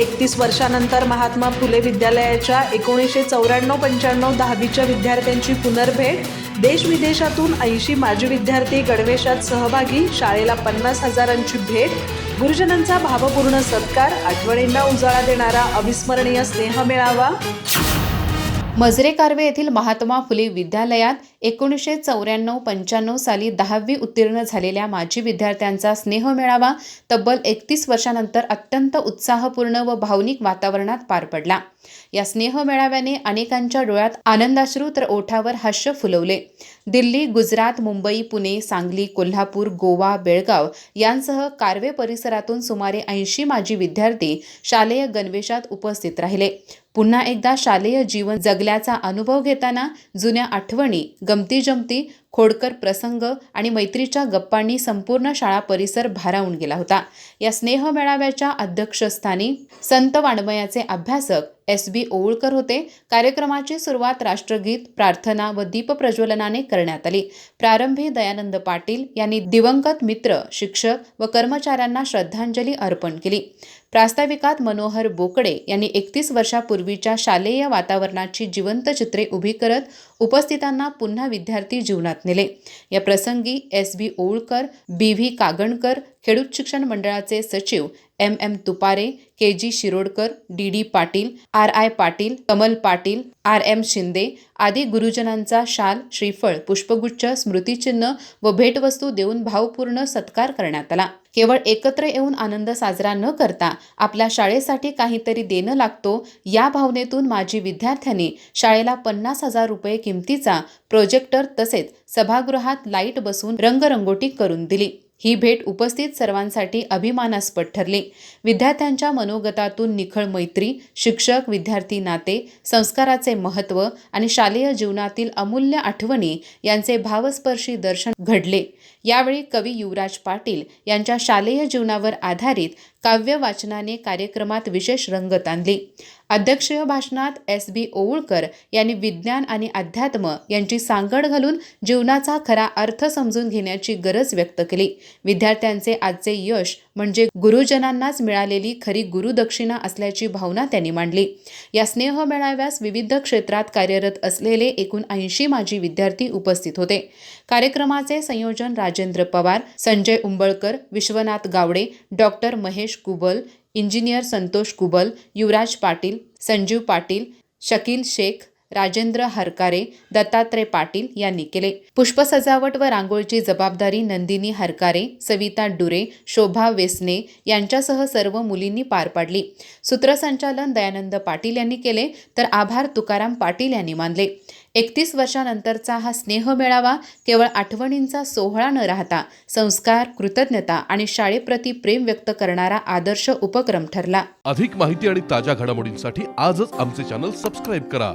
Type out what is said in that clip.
एकतीस वर्षानंतर महात्मा फुले विद्यालयाच्या एकोणीसशे चौऱ्याण्णव पंच्याण्णव दहावीच्या विद्यार्थ्यांची पुनर्भेट देश विदेशातून ऐंशी माजी विद्यार्थी गणवेशात सहभागी शाळेला पन्नास हजारांची भेट गुरुजनांचा भावपूर्ण सत्कार आठवणींना उजाळा देणारा अविस्मरणीय स्नेह मेळावा मजरे कार्वे येथील महात्मा फुले विद्यालयात एकोणीसशे चौऱ्याण्णव पंच्याण्णव साली दहावी उत्तीर्ण झालेल्या माजी विद्यार्थ्यांचा स्नेह मेळावा तब्बल एकतीस वर्षानंतर अत्यंत उत्साहपूर्ण व भावनिक वातावरणात पार पडला. या स्नेह मेळाव्याने अनेकांच्या डोळ्यात आनंदाश्रू तर ओठावर हास्य फुलवले. दिल्ली गुजरात मुंबई पुणे सांगली कोल्हापूर गोवा बेळगाव यांसह कार्वे परिसरातून सुमारे ऐंशी माजी विद्यार्थी शालेय गणवेशात उपस्थित राहिले. पुन्हा एकदा शालेय जीवन जगल्याचा अनुभव घेताना जुन्या आठवणी गमती जमती खोडकर प्रसंग आणि मैत्रीच्या गप्पांनी संपूर्ण शाळा परिसर भारावून गेला होता. या स्नेह मेळाव्याच्या अध्यक्षस्थानी संत वाङ्मयाचे अभ्यासक एस बी ओवळकर होते. कार्यक्रमाची सुरुवात राष्ट्रगीत प्रार्थना व दीपप्रज्वलनाने करण्यात आली. प्रारंभी दयानंद पाटील यांनी दिवंगत मित्र शिक्षक व कर्मचाऱ्यांना श्रद्धांजली अर्पण केली. प्रास्ताविकात मनोहर बोकडे यांनी एकतीस वर्षापूर्वीच्या शालेय वातावरणाची जिवंत चित्रे उभी करत उपस्थितांना पुन्हा विद्यार्थी जीवनात नेले. या प्रसंगी एस बी ओळकर बी व्ही कागणकर खेडूत शिक्षण मंडळाचे सचिव M M Tupare K G Shirodkar D D Patil R I Patil Kamal Patil R M Shinde आदी गुरुजनांचा शाल श्रीफळ पुष्पगुच्छ स्मृतिचिन्ह व भेटवस्तू देऊन भावपूर्ण सत्कार करण्यात आला. केवळ एकत्र येऊन आनंद साजरा न करता आपल्या शाळेसाठी काहीतरी देणं लागतो या भावनेतून माजी विद्यार्थ्यांनी शाळेला पन्नास हजार रुपये किमतीचा प्रोजेक्टर तसेच सभागृहात लाइट बसवून रंगरंगोटी करून दिली. ही भेट उपस्थित सर्वांसाठी अभिमानास्पद ठरली. विद्यार्थ्यांच्या मनोगतातून निखळ मैत्री शिक्षक विद्यार्थी नाते संस्काराचे महत्त्व आणि शालेय जीवनातील अमूल्य आठवणी यांचे भावस्पर्शी दर्शन घडले. यावेळी कवी युवराज पाटील यांच्या शालेय जीवनावर आधारित काव्य वाचनाने कार्यक्रमात विशेष रंगत आणली अध्यक्षीय भाषणात एस बी ओवळकर यांनी विज्ञान आणि अध्यात्म यांची सांगड घालून जीवनाचा खरा अर्थ समजून घेण्याची गरज व्यक्त केली. विद्यार्थ्यांचे आजचे यश म्हणजे गुरुजनांनाच मिळालेली खरी गुरुदक्षिणा असल्याची भावना त्यांनी मांडली. या स्नेह मेळाव्यास विविध क्षेत्रात कार्यरत असलेले एकूण ऐंशी माजी विद्यार्थी उपस्थित होते. कार्यक्रमाचे संयोजन राजेंद्र पवार संजय उंबळकर विश्वनाथ गावडे डॉक्टर महेश कुबल इंजिनियर संतोष कुबल युवराज पाटील संजीव पाटील शकील शेख राजेंद्र हरकारे दत्तात्रय पाटील यांनी केले. पुष्पसजावट व रांगोळीची जबाबदारी नंदिनी हरकारे सविता डुरे शोभा वेसने यांच्यासह सर्व मुलींनी पार पाडली. सूत्रसंचालन दयानंद पाटील यांनी केले तर आभार तुकाराम पाटील यांनी मानले. एकतीस वर्षानंतरचा हा स्नेह मेळावा केवळ आठवणींचा सोहळा न राहता संस्कार कृतज्ञता आणि शाळेप्रती प्रेम व्यक्त करणारा आदर्श उपक्रम ठरला. अधिक माहिती आणि ताज्या घडामोडींसाठी आजच आमचे चॅनल सबस्क्राईब करा.